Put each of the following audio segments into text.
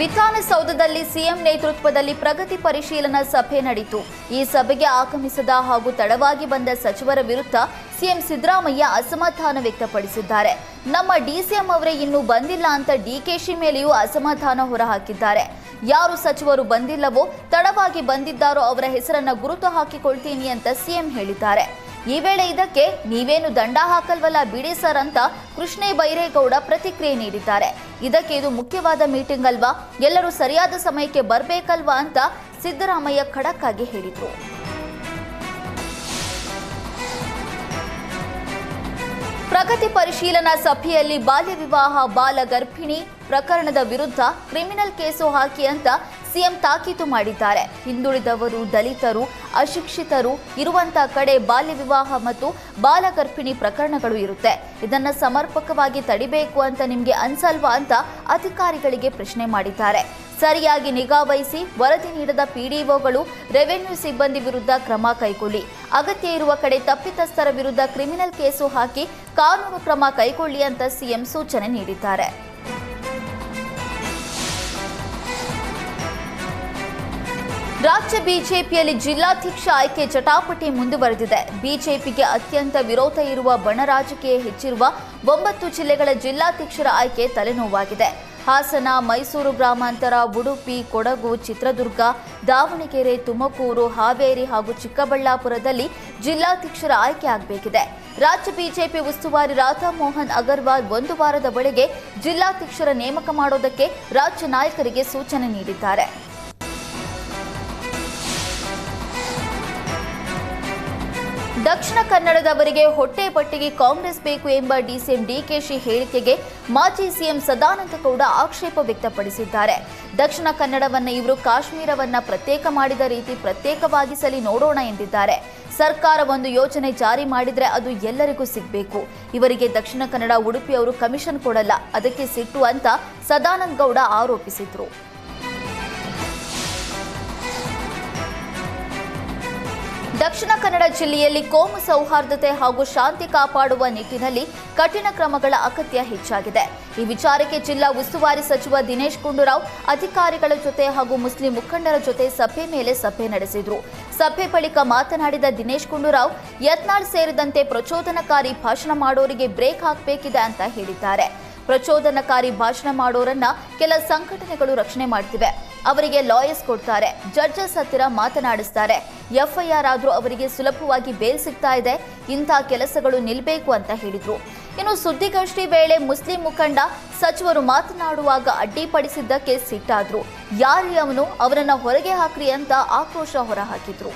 ವಿಧಾನಸೌಧದಲ್ಲಿ ಸಿಎಂ ನೇತೃತ್ವದಲ್ಲಿ ಪ್ರಗತಿ ಪರಿಶೀಲನಾ ಸಭೆ ನಡೆಯಿತು. ಈ ಸಭೆಗೆ ಆಗಮಿಸದ ಹಾಗೂ ತಡವಾಗಿ ಬಂದ ಸಚಿವರ ವಿರುದ್ಧ ಸಿಎಂ ಸಿದ್ದರಾಮಯ್ಯ ಅಸಮಾಧಾನ ವ್ಯಕ್ತಪಡಿಸಿದ್ದಾರೆ. ನಮ್ಮ ಡಿಸಿಎಂ ಅವರೇ ಇನ್ನೂ ಬಂದಿಲ್ಲ ಅಂತ ಡಿಕೆಶಿ ಮೇಲೆಯೂ ಅಸಮಾಧಾನ ಹೊರಹಾಕಿದ್ದಾರೆ. ಯಾರು ಸಚಿವರು ಬಂದಿಲ್ಲವೋ, ತಡವಾಗಿ ಬಂದಿದ್ದಾರೋ ಅವರ ಹೆಸರನ್ನ ಗುರುತು ಹಾಕಿಕೊಳ್ತೀನಿ ಅಂತ ಸಿಎಂ ಹೇಳಿದ್ದಾರೆ. ಈ ವೇಳೆ ಇದಕ್ಕೆ ನೀವೇನು ದಂಡ ಹಾಕಲ್ವಲ್ಲ ಬಿಡಿ ಸರ್ ಅಂತ ಕೃಷ್ಣೇ ಬೈರೇಗೌಡ ಪ್ರತಿಕ್ರಿಯೆ ನೀಡಿದ್ದಾರೆ. ಇದಕ್ಕೆ ಇದು ಮುಖ್ಯವಾದ ಮೀಟಿಂಗ್ ಅಲ್ವಾ? ಎಲ್ಲರೂ ಸರಿಯಾದ ಸಮಯಕ್ಕೆ ಬರಬೇಕಲ್ವಾ ಅಂತ ಸಿದ್ದರಾಮಯ್ಯ ಖಡಕ್ ಆಗಿ ಹೇಳಿದರು. ಪ್ರಗತಿ ಪರಿಶೀಲನಾ ಸಭೆಯಲ್ಲಿ ಬಾಲ್ಯ ವಿವಾಹ, ಬಾಲ ಗರ್ಭಿಣಿ ಪ್ರಕರಣದ ವಿರುದ್ಧ ಕ್ರಿಮಿನಲ್ ಕೇಸು ಹಾಕಿ ಅಂತ ಸಿಎಂ ತಾಕೀತು ಮಾಡಿದ್ದಾರೆ. ಹಿಂದುಳಿದವರು ದಲಿತರು, ಅಶಿಕ್ಷಿತರು, ಇರುವಂತ ಕಡೆ ಬಾಲ್ಯ ವಿವಾಹ ಮತ್ತು ಬಾಲ ಗರ್ಭಿಣಿ ಪ್ರಕರಣಗಳು ಇರುತ್ತೆ. ಇದನ್ನು ಸಮರ್ಪಕವಾಗಿ ತಡಿಬೇಕು ಅಂತ ನಿಮಗೆ ಅನ್ಸಲ್ವಾ ಅಂತ ಅಧಿಕಾರಿಗಳಿಗೆ ಪ್ರಶ್ನೆ ಮಾಡಿದ್ದಾರೆ. ಸರಿಯಾಗಿ ನಿಗಾ ವಹಿಸಿ ವರದಿ ನೀಡದ ಪಿಡಿಒಗಳು ರೆವೆನ್ಯೂ ಸಿಬ್ಬಂದಿ ವಿರುದ್ಧ ಕ್ರಮ ಕೈಗೊಳ್ಳಿ. ಅಗತ್ಯ ಇರುವ ಕಡೆ ತಪ್ಪಿತಸ್ಥರ ವಿರುದ್ಧ ಕ್ರಿಮಿನಲ್ ಕೇಸು ಹಾಕಿ ಕಾನೂನು ಕ್ರಮ ಕೈಗೊಳ್ಳಿ ಅಂತ ಸಿಎಂ ಸೂಚನೆ ನೀಡಿದ್ದಾರೆ. ರಾಜ್ಯ ಬಿಜೆಪಿಯಲ್ಲಿ ಜಿಲ್ಲಾಧ್ಯಕ್ಷ ಆಯ್ಕೆ ಚಟಾಪಟಿ ಮುಂದುವರೆದಿದೆ. ಬಿಜೆಪಿಗೆ ಅತ್ಯಂತ ವಿರೋಧ ಇರುವ ಬಣರಾಜಕೀಯ ಹೆಚ್ಚಿರುವ ಒಂಬತ್ತು ಜಿಲ್ಲೆಗಳ ಜಿಲ್ಲಾಧ್ಯಕ್ಷರ ಆಯ್ಕೆ ತಲೆನೋವಾಗಿದೆ. ಹಾಸನ, ಮೈಸೂರು ಗ್ರಾಮಾಂತರ, ಉಡುಪಿ, ಕೊಡಗು, ಚಿತ್ರದುರ್ಗ, ದಾವಣಗೆರೆ, ತುಮಕೂರು, ಹಾವೇರಿ ಹಾಗೂ ಚಿಕ್ಕಬಳ್ಳಾಪುರದಲ್ಲಿ ಜಿಲ್ಲಾಧ್ಯಕ್ಷರ ಆಯ್ಕೆ ಆಗಬೇಕಿದೆ. ರಾಜ್ಯ ಬಿಜೆಪಿ ಉಸ್ತುವಾರಿ ರಾಧಾಮೋಹನ್ ಅಗರ್ವಾಲ್ ಒಂದು ವಾರದ ಒಳಗೆ ಜಿಲ್ಲಾಧ್ಯಕ್ಷರ ನೇಮಕ ಮಾಡೋದಕ್ಕೆ ರಾಜ್ಯ ನಾಯಕರಿಗೆ ಸೂಚನೆ ನೀಡಿದ್ದಾರೆ. ದಕ್ಷಿಣ ಕನ್ನಡದವರಿಗೆ ಹೊಟ್ಟೆ ಪಟ್ಟಿಗೆ ಕಾಂಗ್ರೆಸ್ ಬೇಕು ಎಂಬ ಡಿಸಿಎಂ ಡಿಕೆಶಿ ಹೇಳಿಕೆಗೆ ಮಾಜಿ ಸಿಎಂ ಸದಾನಂದ ಗೌಡ ಆಕ್ಷೇಪ ವ್ಯಕ್ತಪಡಿಸಿದ್ದಾರೆ. ದಕ್ಷಿಣ ಕನ್ನಡವನ್ನ ಇವರು ಕಾಶ್ಮೀರವನ್ನ ಪ್ರತ್ಯೇಕ ಮಾಡಿದ ರೀತಿ ಪ್ರತ್ಯೇಕವಾಗಿಸಲಿ ನೋಡೋಣ ಎಂದಿದ್ದಾರೆ. ಸರ್ಕಾರ ಒಂದು ಯೋಜನೆ ಜಾರಿ ಮಾಡಿದ್ರೆ ಅದು ಎಲ್ಲರಿಗೂ ಸಿಗಬೇಕು. ಇವರಿಗೆ ದಕ್ಷಿಣ ಕನ್ನಡ ಉಡುಪಿಯವರು ಕಮಿಷನ್ ಕೊಡಲ್ಲ. ಅದಕ್ಕೆ ಸಿಟ್ಟು ಅಂತ ಸದಾನಂದ ಗೌಡ ಆರೋಪಿಸಿದ್ರು. ದಕ್ಷಿಣ ಕನ್ನಡ ಜಿಲ್ಲೆಯಲ್ಲಿ ಕೋಮು ಸೌಹಾರ್ದತೆ ಹಾಗೂ ಶಾಂತಿ ಕಾಪಾಡುವ ನಿಟ್ಟಿನಲ್ಲಿ ಕಠಿಣ ಕ್ರಮಗಳ ಅಗತ್ಯ ಹೆಚ್ಚಾಗಿದೆ. ಈ ವಿಚಾರಕ್ಕೆ ಜಿಲ್ಲಾ ಉಸ್ತುವಾರಿ ಸಚಿವ ದಿನೇಶ್ ಗುಂಡೂರಾವ್ ಅಧಿಕಾರಿಗಳ ಜೊತೆ ಹಾಗೂ ಮುಸ್ಲಿಂ ಮುಖಂಡರ ಜೊತೆ ಸಭೆ ಮೇಲೆ ಸಭೆ ನಡೆಸಿದರು. ಸಭೆ ಬಳಿಕ ಮಾತನಾಡಿದ ದಿನೇಶ್ ಗುಂಡೂರಾವ್, ಯತ್ನಾಳ್ ಸೇರಿದಂತೆ ಪ್ರಚೋದನಕಾರಿ ಭಾಷಣ ಮಾಡೋರಿಗೆ ಬ್ರೇಕ್ ಹಾಕಬೇಕಿದೆ ಅಂತ ಹೇಳಿದ್ದಾರೆ. ಪ್ರಚೋದನಕಾರಿ ಭಾಷಣ ಮಾಡೋರನ್ನ ಕೆಲ ಸಂಘಟನೆಗಳು ರಕ್ಷಣೆ ಮಾಡ್ತಿವೆ. ಅವರಿಗೆ ಲಾಯರ್ಸ್ ಕೊಡ್ತಾರೆ. ಜಡ್ಜಸ್ ಹತ್ತಿರ ಮಾತನಾಡಿಸ್ತಾರೆ. ಎಫ್ಐಆರ್ ಆದರೂ ಅವರಿಗೆ ಸುಲಭವಾಗಿ ಬೇಲ್ ಸಿಗ್ತಾ ಇದೆ. ಇಂಥ ಕೆಲಸಗಳು ನಿಲ್ಲಬೇಕು ಅಂತ ಹೇಳಿದರು. ಇನ್ನು ಸುದ್ದಿಗೋಷ್ಠಿ ವೇಳೆ ಮುಸ್ಲಿಂ ಮುಖಂಡ ಸಚಿವರು ಮಾತನಾಡುವಾಗ ಅಡ್ಡಿಪಡಿಸಿದ್ದಕ್ಕೆ ಸಿಟ್ಟಾದ್ರು. ಯಾರಿ ಅವನು ಅವರನ್ನು ಹೊರಗೆ ಹಾಕ್ರಿ ಅಂತ ಆಕ್ರೋಶ ಹೊರಹಾಕಿದ್ರು.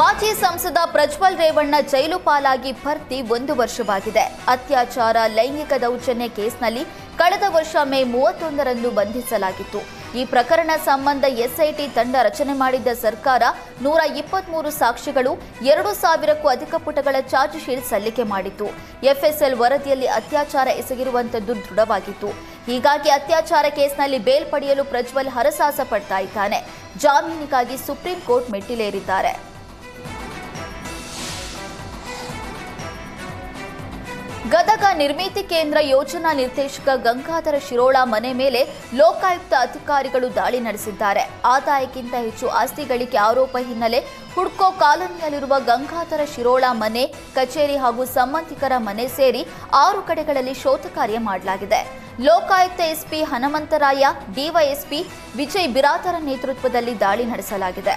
ಮಾಜಿ ಸಂಸದ ಪ್ರಜ್ವಲ್ ರೇವಣ್ಣ ಜೈಲು ಪಾಲಾಗಿ ಭರ್ತಿ ಒಂದು ವರ್ಷವಾಗಿದೆ. ಅತ್ಯಾಚಾರ, ಲೈಂಗಿಕ ದೌರ್ಜನ್ಯ ಕೇಸ್ನಲ್ಲಿ ಕಳೆದ ವರ್ಷ ಮೇ ಮೂವತ್ತೊಂದರಂದು ಬಂಧಿಸಲಾಗಿತ್ತು. ಈ ಪ್ರಕರಣ ಸಂಬಂಧ ಎಸ್ಐಟಿ ತಂಡ ರಚನೆ ಮಾಡಿದ್ದ ಸರ್ಕಾರ ನೂರ ಇಪ್ಪತ್ಮೂರು ಸಾಕ್ಷಿಗಳು, ಎರಡು ಸಾವಿರಕ್ಕೂ ಅಧಿಕ ಪುಟಗಳ ಚಾರ್ಜ್ ಶೀಟ್ ಸಲ್ಲಿಕೆ ಮಾಡಿತ್ತು. ಎಫ್ಎಸ್ಎಲ್ ವರದಿಯಲ್ಲಿ ಅತ್ಯಾಚಾರ ಎಸಗಿರುವಂತದ್ದು ದೃಢವಾಗಿತ್ತು. ಹೀಗಾಗಿ ಅತ್ಯಾಚಾರ ಕೇಸ್ನಲ್ಲಿ ಬೇಲ್ ಪಡೆಯಲು ಪ್ರಜ್ವಲ್ ಹರಸಾಸ ಪಡ್ತಾ ಇದ್ದಾನೆ. ಜಾಮೀನಿಗಾಗಿ ಸುಪ್ರೀಂ ಕೋರ್ಟ್ ಮೆಟ್ಟಿಲೇರಿದ್ದಾರೆ. ಗದಗ ನಿರ್ಮಿತಿ ಕೇಂದ್ರ ಯೋಜನಾ ನಿರ್ದೇಶಕ ಗಂಗಾಧರ ಶಿರೋಳ ಮನೆ ಮೇಲೆ ಲೋಕಾಯುಕ್ತ ಅಧಿಕಾರಿಗಳು ದಾಳಿ ನಡೆಸಿದ್ದಾರೆ. ಆದಾಯಕ್ಕಿಂತ ಹೆಚ್ಚು ಆಸ್ತಿ ಗಳಿಕೆ ಆರೋಪ ಹಿನ್ನೆಲೆ ಹುಡ್ಕೋ ಕಾಲೋನಿಯಲ್ಲಿರುವ ಗಂಗಾಧರ ಶಿರೋಳ ಮನೆ, ಕಚೇರಿ ಹಾಗೂ ಸಂಬಂಧಿಕರ ಮನೆ ಸೇರಿ ಆರು ಕಡೆಗಳಲ್ಲಿ ಶೋಧ ಕಾರ್ಯ ಮಾಡಲಾಗಿದೆ. ಲೋಕಾಯುಕ್ತ ಎಸ್ಪಿ ಹನುಮಂತರಾಯ, ಡಿವೈಎಸ್ಪಿ ವಿಜಯ್ ಬಿರಾದರ ನೇತೃತ್ವದಲ್ಲಿ ದಾಳಿ ನಡೆಸಲಾಗಿದೆ.